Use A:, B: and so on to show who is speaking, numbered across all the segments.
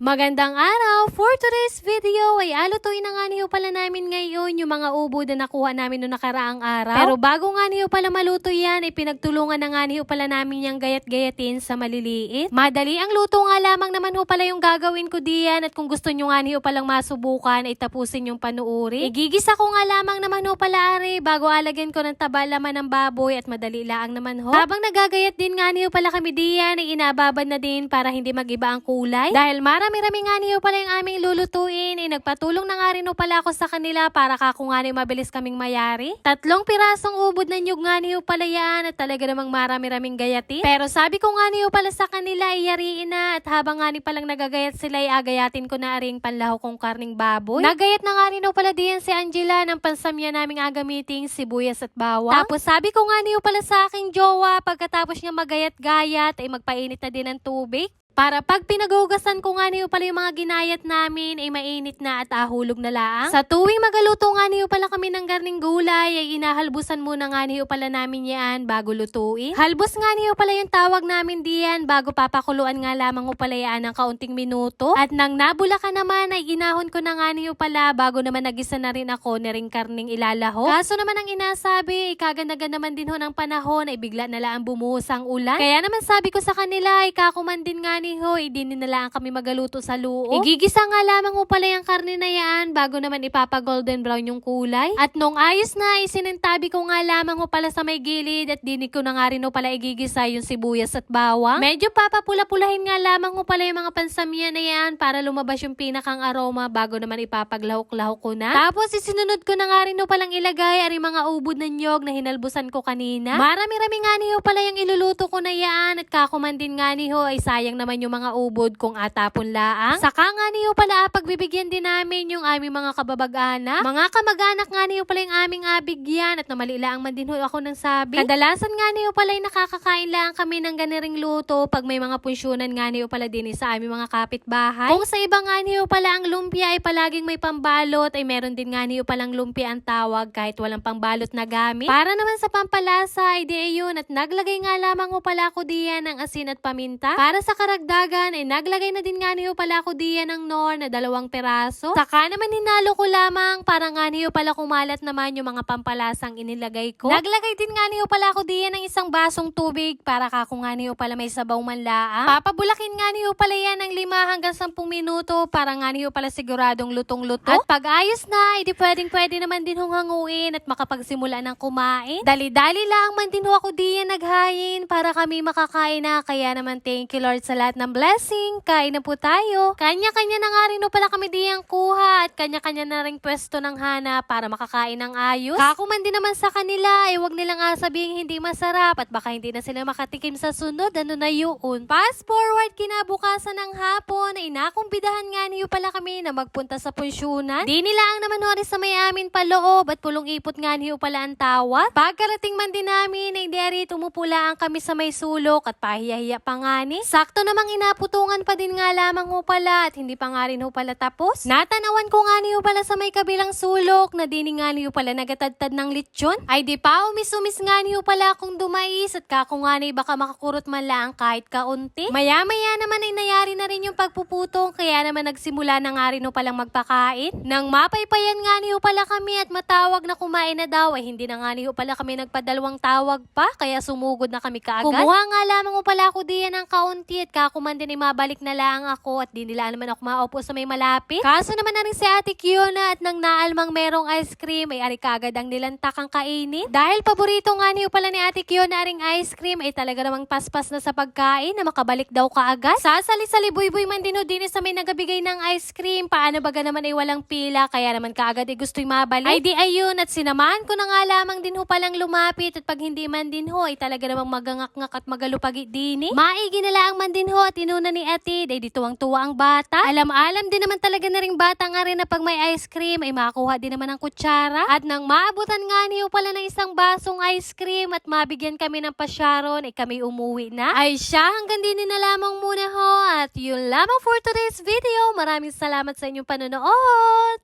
A: Magandang araw! For today's video ay alutuin na nga niyo pala namin ngayon yung mga ubo na nakuha namin noong nakaraang araw. Pero bago nga niyo pala maluto yan, ay pinagtulungan na nga niyo pala namin yung gayat-gayatin sa maliliit. Madali ang luto nga lamang naman ho pala yung gagawin ko diyan at kung gusto nyo nga niyo palang masubukan ay tapusin yung panuuri. Igigisa ko nga lamang naman ho pala ari bago alagyan ko ng taba laman ng baboy at madali lang naman ho. Habang nagagayat din nga niyo pala kami diyan ay inababad na din para hindi magiba ang kulay. Dahil marami-rami nga niyo pala yung aming lulutuin ay nagpatulong na nga rin ho pala ako sa kanila para kako nga niyo mabilis kaming mayari. Tatlong pirasong ubod na nyug nga niyo pala yan at talaga namang marami-raming gayatin. Pero sabi ko nga niyo pala sa kanila ay yariin na at habang nga ni palang nagagayat sila ay agayatin ko na ring panlaho kong karning baboy. Nagayat na nga rin ho pala diyan si Angela ng pansamya naming agamiting sibuyas at bawang. Tapos sabi ko nga niyo pala sa aking jowa pagkatapos niya magayat-gayat ay magpainit na din ng tubig. Para pag pinagugasan ko nga niyo pala yung mga ginayat namin ay mainit na at ahulog na laang. Sa tuwing magaluto nga niyo pala kami ng garning gulay ay inahalbusan muna nga niyo pala namin yan bago lutuin. Halbos nga niyo pala yung tawag namin diyan bago papakuluan nga lamang ko pala yan ng kaunting minuto. At nang nabula ka naman ay inahon ko na nga niyo pala bago naman nagisa na rin ako na ring karning ilalaho. Kaso naman ang inasabi ay kaganagan naman din ho ng panahon ay bigla na lang bumuhos ang ulan. Kaya naman sabi ko sa kanila ay kakuman din nga ni ho, na lang kami magaluto sa loob. Igigisa nga lamang ho pala yung karne na yan bago naman ipapa golden brown yung kulay. At nung ayos na, isinintabi ko nga lamang ho pala sa may gilid at dinig ko na nga rin ho pala igigisa yung sibuyas at bawang. Medyo papapula-pulahin nga lamang ho pala yung mga pansamya na yan para lumabas yung pinakang aroma bago naman ipapaglahok-lahok ko na. Tapos isinunod ko na nga rin ho palang ilagay ari mga ubod ng nyog na hinalbusan ko kanina. Marami-rami nga ni ho pala yung iluluto ko na yan at kakuman din nga ni ho ay sayang naman yung mga ubod kung atapon laang. Saka nga niyo pala pagbibigyan din namin yung aming mga kababag-anak. Mga kamag-anak nga niyo pala yung aming abigyan at namali lang man din ho ako ng sabi. Kadalasan nga niyo pala yung nakakakain lang kami ng ganiring luto pag may mga punsyonan nga niyo pala din sa aming mga kapitbahay. Kung sa iba nga niyo pala ang lumpia ay palaging may pambalot ay meron din nga niyo palang lumpia ang tawag kahit walang pambalot na gamit. Para naman sa pampalasa ay di ayun at naglagay nga lamang ho pala ako diyan ng asin at paminta. Para sa karagdagan ay naglagay na din nga niyo pala ako diyan ng nor na dalawang peraso. Saka naman hinalo ko lamang para nga niyo pala kumalat naman yung mga pampalasang inilagay ko. Naglagay din nga niyo pala ako diyan ng isang basong tubig para kako nga niyo pala may sabaw man laang. Papabulakin nga niyo pala yan ng 5 hanggang 10 minuto para nga niyo pala siguradong lutong-luto. At pag ayos na, edi pwedeng pwede naman din hong hanguin at makapagsimula ng kumain. Dali-dali lang man din ho ako diyan naghayin para kami makakain na. Kaya naman thank you Lord sa lahat ng blessing. Kain na po tayo. Kanya-kanya na nga rin pala kami diyang kuha at kanya-kanya na ring pwesto ng hana para makakain ng ayos. Kako man din naman sa kanila ay wag nilang nga sabihin hindi masarap at baka hindi na sila makatikim sa sunod. Ano na yun? Fast forward kinabukasan ng hapon ay nakumbidahan nga niyo pala kami na magpunta sa punsyonan. Di nila ang naman hori sa may amin paloob at pulong ipot nga niyo pala ang tawad. Pagkarating man din namin ay deri tumupula ang kami sa may sulok at pahiya-hiya pa nga ni. Sakto namang inaputungan pa din nga lamang ho pala at hindi pa nga rin ho pala tapos. Natanawan ko nga niyo pala sa may kabilang sulok na dini nga niyo pala nagatadtad ng litsyon. Ay di pa umis-umis nga niyo pala akong dumais at kako nga ni baka makakurot man lang kahit kaunti. Maya-maya naman ay nayari na rin yung pagpuputong kaya naman nagsimula na nga rin ho palang magpakain. Nang mapaypayan nga niyo pala kami at matawag na kumain na daw ay hindi na nga niyo pala kami nagpadalawang tawag pa kaya sumugod na kami kaagad. Kumuha nga lamang ho pala ako diyan ng kaunti at kakuman din ay mabalik na lang ako at di nila naman ako maupo sa may malapit. Kaso naman na rin si Ate Kiona at nang naalmang merong ice cream ay ari kagad ang nilantak ang kainin. Dahil paborito nga niyo pala ni Ate Kiona aring ice cream ay talaga namang paspas na sa pagkain na makabalik daw kaagad. Sasali-sali buy-buy man din ho din sa may nagabigay ng ice cream. Paano baga naman ay walang pila kaya naman kaagad ay gusto'y mabalik. Ay di ayun at sinamahan ko na nga lamang din ho palang lumapit at pag hindi man din ho ay talaga namang magangak-ngak at magalupagi din eh. Maigi na lang man din ho at inuna ni ate day di tuwang-tuwa ang bata. Alam-alam din naman talaga na ring bata nga rin na pag may ice cream ay makakuha din naman ng kutsara. At nang maabutan nga niyo pala ng isang basong ice cream at mabigyan kami ng pasyaron ay kami umuwi na. Ay siya hanggang din na lamang muna ho at yun lamang for today's video. Maraming salamat sa inyong panonood.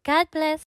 A: God bless.